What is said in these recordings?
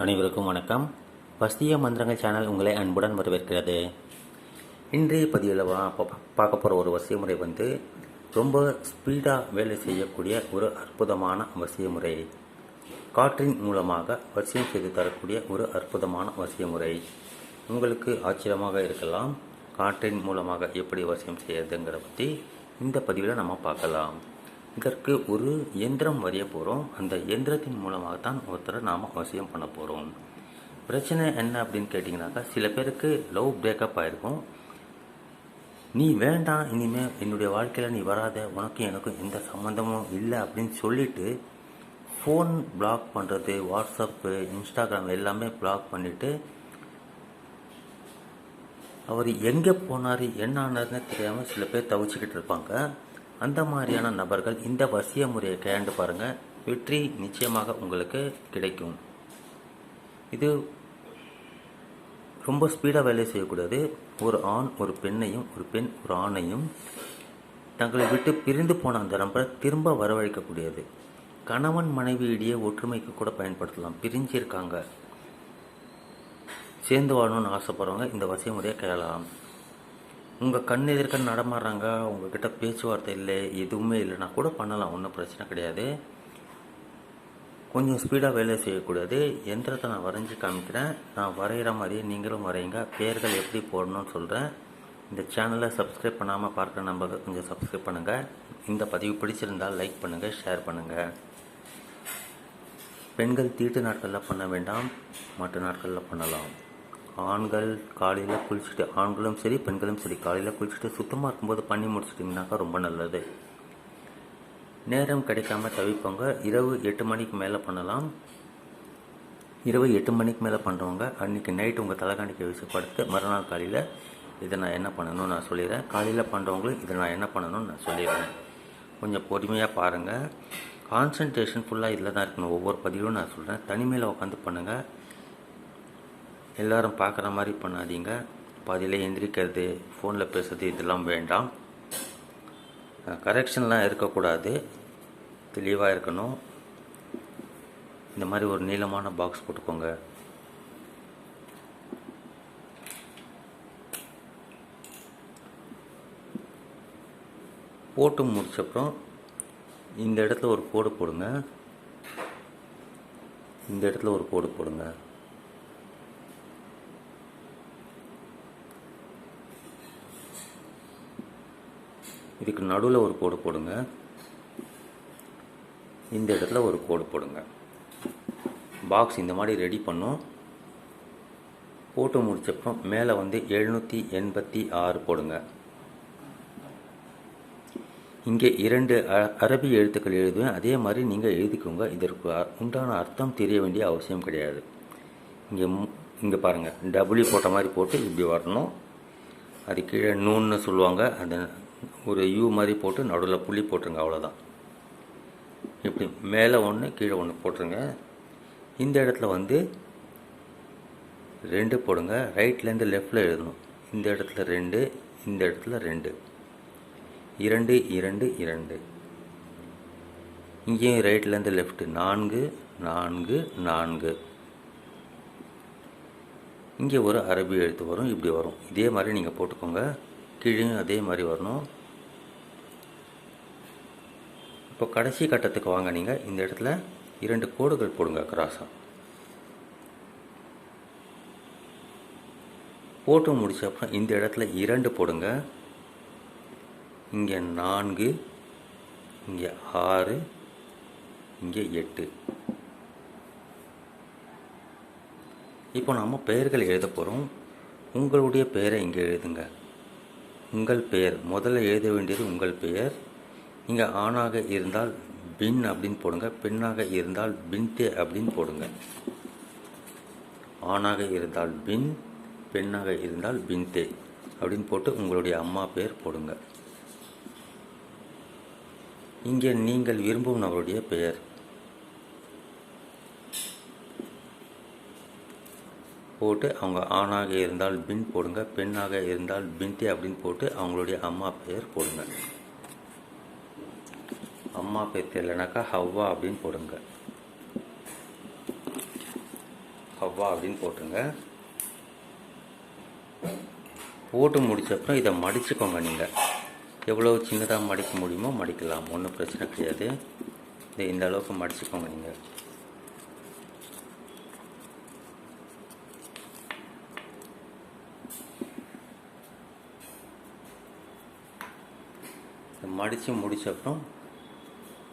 அனைவருக்கும் வணக்கம். வஸ்திய மந்திரங்கள் சேனல் உங்களை அன்புடன் வரவேற்கிறது. இன்றைய பதிவில் வா பார்க்க போகிற ஒரு வசிய முறை வந்து ரொம்ப ஸ்பீடாக வேலை செய்யக்கூடிய ஒரு அற்புதமான வசிய முறை காற்றின் மூலமாக வசியம் செய்து தரக்கூடிய ஒரு அற்புதமான வசிய முறை உங்களுக்கு ஆச்சரியமாக இருக்கலாம். காற்றின் மூலமாக எப்படி வசியம் செய்யறதுங்கிற பற்றி இந்த பதிவில் நம்ம பார்க்கலாம். இதற்கு ஒரு எந்திரம் வரைய போகிறோம் அந்த எந்திரத்தின் மூலமாக தான் ஒருத்தரை நாம் அவசியம் பண்ண போகிறோம் பிரச்சனை என்ன அப்படின்னு கேட்டிங்கனாக்கா சில பேருக்கு லவ் பிரேக்கப் ஆகிருக்கும் நீ வேண்டாம் இனிமேல் என்னுடைய வாழ்க்கையில் நீ வராத உனக்கும் எனக்கும் எந்த சம்மந்தமும் இல்லை அப்படின்னு சொல்லிவிட்டு ஃபோன் பிளாக் பண்ணுறது வாட்ஸ்அப்பு இன்ஸ்டாகிராம் எல்லாமே பிளாக் பண்ணிவிட்டு அவர் எங்கே போனார் என்ன ஆனார்னு தெரியாமல் சில பேர் தவிச்சுக்கிட்டு இருப்பாங்க. அந்த மாதிரியான நபர்கள் இந்த வசிய முறையை கையாண்டு பாருங்கள் வெற்றி நிச்சயமாக உங்களுக்கு கிடைக்கும். இது ரொம்ப ஸ்பீடாக வேலை செய்யக்கூடாது ஒரு ஆண் ஒரு பெண்ணையும் ஒரு பெண் ஒரு ஆணையும் தங்களை விட்டு பிரிந்து போன அந்த நபரை திரும்ப வரவழைக்கக்கூடியது. கணவன் மனைவி இடையே ஒற்றுமைக்கு கூட பயன்படுத்தலாம். பிரிஞ்சிருக்காங்க. சேர்ந்து வாழணும்னு ஆசைப்படுறவங்க இந்த வசிய முறையை கையாளலாம் உங்கள் கண் எதிர்க்க நடமாடுறாங்க உங்ககிட்ட பேச்சுவார்த்தை இல்லை எதுவுமே இல்லைனா கூட பண்ணலாம் ஒன்றும் பிரச்சனை கிடையாது. கொஞ்சம் ஸ்பீடாக வேலை செய்யக்கூடாது எந்திரத்தை நான் வரைஞ்சி காமிக்கிறேன். நான் வரைகிற மாதிரியே நீங்களும் வரையுங்க. பேர்கள் எப்படி போடணும்னு சொல்கிறேன் இந்த சேனலை சப்ஸ்கிரைப் பண்ணாமல் பார்க்குற நம்பருக்கு கொஞ்சம் சப்ஸ்கிரைப் பண்ணுங்கள் இந்த பதிவு பிடிச்சிருந்தால் லைக் பண்ணுங்கள் ஷேர் பண்ணுங்கள் பெண்கள் தீட்டு நாட்களில் பண்ண வேண்டாம் மற்ற நாட்களில் பண்ணலாம். ஆண்கள் காலையில் குளிச்சுட்டு ஆண்களும் சரி பெண்களும் சரி காலையில் குளிச்சுட்டு சுத்தமாக இருக்கும்போது பண்ணி முடிச்சிட்டிங்கனாக்கா ரொம்ப நல்லது. நேரம் கிடைக்காம தவிப்பவங்க இரவு எட்டு மணிக்கு மேலே பண்ணலாம். இரவு எட்டு மணிக்கு மேலே பண்ணுறவங்க அன்றைக்கி நைட் உங்கள் தலைகாணிக்க வச்சு படுத்து மறுநாள் காலையில் இதை நான் என்ன பண்ணணும்னு நான் சொல்லிடுறேன். காலையில் பண்ணுறவங்களும் இதை நான் என்ன பண்ணணும்னு நான் சொல்லிடுறேன். கொஞ்சம் பொறுமையாக பாருங்கள் கான்சன்ட்ரேஷன் ஃபுல்லாக இதில் தான் இருக்கணும். ஒவ்வொரு பதிவும் நான் சொல்கிறேன் தனிமையில் உட்காந்து பண்ணுங்கள் எல்லாரும் பார்க்குற மாதிரி பண்ணாதீங்க. பாதியில் எந்திரிக்கிறது ஃபோனில் பேசுறது இதெல்லாம் வேண்டாம். கரெக்ஷன்லாம் இருக்கக்கூடாது. தெளிவாக இருக்கணும். இந்த மாதிரி ஒரு நீளமான பாக்ஸ் போட்டுக்கோங்க. போட்டு முடிச்சப்புறம் இந்த இடத்துல ஒரு கோடு போடுங்க. இந்த இடத்துல ஒரு கோடு போடுங்க. இதுக்கு நடுவில் ஒரு கோடு போடுங்க. இந்த இடத்துல ஒரு கோடு போடுங்க. பாக்ஸ் இந்த மாதிரி ரெடி பண்ணும். போட்டு முடிச்சப்பறம் மேலே வந்து எழுநூற்றி எண்பத்தி ஆறு போடுங்க. இங்கே இரண்டு அ- அரபி எழுத்துக்கள் எழுதுவேன். அதே மாதிரி நீங்கள் எழுதிக்கோங்க. இதற்கு அ- உண்டான அர்த்தம் தெரிய வேண்டிய அவசியம் கிடையாது. இங்கே இங்கே பாருங்கள் டபுள்யூ போட்ட மாதிரி போட்டு இப்படி வரணும். அது கீழே நூன்னு சொல்லுவாங்க. அந்த ஒரு யூ மாதிரி போட்டு நடுவில் புள்ளி போட்டுருங்க அவ்வளோதான் இப்படி மேலே ஒன்று கீழே ஒன்று போட்டுருங்க. இந்த இடத்துல வந்து ரெண்டு போடுங்க. ரைட்லேருந்து லெஃப்டில் எழுதணும். இந்த இடத்துல ரெண்டு இந்த இடத்துல ரெண்டு. இரண்டு இரண்டு இரண்டு. இங்கேயும் ரைட்லேருந்து லெஃப்ட்டு நான்கு நான்கு நான்கு. இங்கே ஒரு அரபி எழுத்து வரும் இப்படி வரும். இதே மாதிரி நீங்கள் போட்டுக்கோங்க. கீழேயும் அதே மாதிரி வரணும். இப்போ கடைசி கட்டத்துக்கு வாங்க நீங்கள் இந்த இடத்துல இரண்டு கோடுகள் போடுங்க கிராஸாக போட்டு முடிச்ச அப்புறம் இந்த இடத்துல இரண்டு போடுங்க. இங்கே நான்கு இங்கே ஆறு இங்கே எட்டு. இப்போ நம்ம பெயர்கள் எழுத போகிறோம் உங்களுடைய பெயரை இங்கே எழுதுங்க. உங்கள் பெயர். முதல்ல எழுத வேண்டியது உங்கள் பெயர். நீங்கள் ஆணாக இருந்தால் பின் அப்படின்னு போடுங்க. பெண்ணாக இருந்தால் பின்தே அப்படின்னு போடுங்க. ஆணாக இருந்தால் பின் பெண்ணாக இருந்தால் பின்தே அப்படின்னு போட்டு உங்களுடைய அம்மா பெயர் போடுங்க. இங்கே நீங்கள் விரும்பும் நபருடைய பெயர். போட்டு அவங்க ஆணாக இருந்தால் பின் போடுங்க பெண்ணாக இருந்தால் பின்தே அப்படின்னு போட்டு அவங்களுடைய அம்மா பெயர் போடுங்க. அம்மா பேர் தெரியலனாக்கா ஹவ்வா அப்படின்னு போடுங்க. ஹவ்வா அப்படின்னு போட்டுருங்க. போட்டு முடிச்சப்பறம் இதை மடிச்சுக்கோங்க நீங்கள் எவ்வளோ சின்னதாக மடிக்க முடியுமோ மடிக்கலாம். ஒன்றும் பிரச்சனை கிடையாது. இதை இந்த அளவுக்கு மடிச்சுக்கோங்க நீங்கள் மடித்து முடித்த அப்புறம்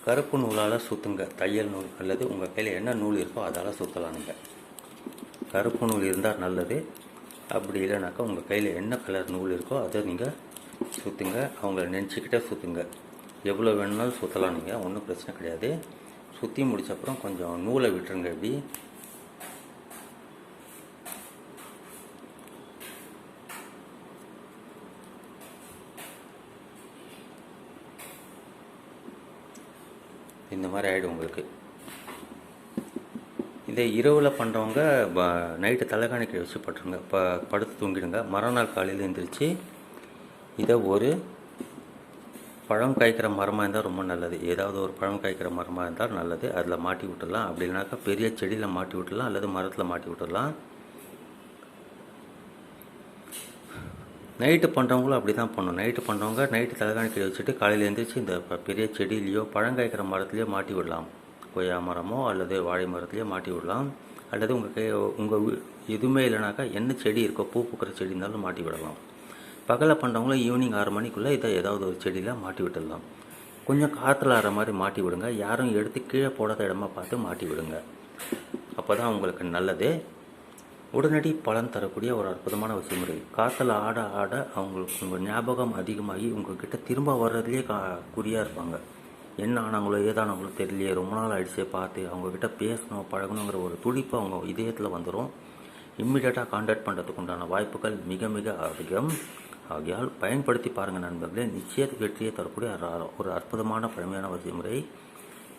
கருப்பு நூலால் சுற்றுங்க தையல் நூல் அல்லது உங்கள் கையில் என்ன நூல் இருக்கோ அதால் சுற்றலாம் நீங்கள் கருப்பு நூல் இருந்தால் நல்லது. அப்படி இல்லைனாக்கா உங்கள் கையில் என்ன கலர் நூல் இருக்கோ அதை நீங்கள் சுற்றுங்க அவங்கள நினச்சிக்கிட்டே சுற்றுங்க எவ்வளோ வேணுனாலும் சுற்றலாம் நீங்கள் ஒன்றும் பிரச்சனை கிடையாது. சுற்றி முடிச்ச அப்புறம் கொஞ்சம் நூலை விட்டுருங்க இப்படி இந்த மாதிரி ஆகிடும் உங்களுக்கு. இதை இரவில் பண்ணுறவங்க நைட்டு தலைகாணிக்க வச்சு பட்டுருங்க ப படுத்து தூங்கிடுங்க. மறுநாள் காலையில் எழுந்திரிச்சு இதை ஒரு பழம் காய்க்கிற மரமாக இருந்தால் ரொம்ப நல்லது. ஏதாவது ஒரு பழம் காய்க்கிற மரமாக இருந்தால் நல்லது. அதில் மாட்டி விட்டுடலாம். அப்படி இல்லைனாக்கா பெரிய செடியில் மாட்டி விட்டுடலாம் அல்லது மரத்தில் மாட்டி விட்டுடலாம். நைட்டு பண்ணுறவங்களும் அப்படி தான் பண்ணணும். நைட்டு பண்ணுறவங்க நைட்டு தலைகாணி கீழே வச்சுட்டு காலையில் எழுந்திரிச்சு இந்த பெரிய செடியிலையோ பழங்காய்க்கிற மரத்துலையோ மாட்டி விடலாம். கொய்யா மரமோ அல்லது வாழை மரத்துலையோ மாட்டி விடலாம். அல்லது உங்கள் கை உங்கள் எதுவுமே இல்லைனாக்கா என்ன செடி இருக்கோ பூ பூக்கிற செடி இருந்தாலும் மாட்டி விடலாம். பகலில் பண்ணுறவங்களும் ஈவினிங் ஆறு மணிக்குள்ளே இதை ஏதாவது ஒரு செடியில் மாட்டி விட்டுடலாம். கொஞ்சம் காற்றுல ஆற மாதிரி மாட்டி விடுங்க. யாரும் எடுத்து கீழே போடாத இடமா பார்த்து மாட்டி விடுங்க. அப்போ தான் உங்களுக்கு நல்லது. உடனடி பலன் தரக்கூடிய ஒரு அற்புதமான வசிமுறை காற்றுல ஆட ஆட அவங்களுக்கு உங்கள் ஞாபகம் அதிகமாகி உங்ககிட்ட திரும்ப வர்றதுலேயே கா குறியாக இருப்பாங்க. என்ன ஆனாங்களோ ஏதானாங்களோ தெரியலையே. ரொம்ப நாள் ஆயிடுச்சே பார்த்து அவங்கக்கிட்ட பேசணும் பழகணுங்கிற ஒரு துடிப்பு அவங்க இதயத்தில் வந்துடும் இம்மிடியட்டாக காண்டாக்ட் பண்ணுறதுக்கு உண்டான வாய்ப்புகள் மிக மிக அதிகம். ஆகையால் பயன்படுத்தி பாருங்கள் நண்பர்களே நிச்சய வெற்றியை தரக்கூடிய ஒரு அற்புதமான பழமையான வழிமுறை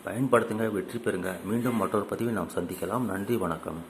பயன்படுத்துங்க வெற்றி பெறுங்க. மீண்டும் மற்றொரு பதிவில் நாம் சந்திக்கலாம். நன்றி வணக்கம்.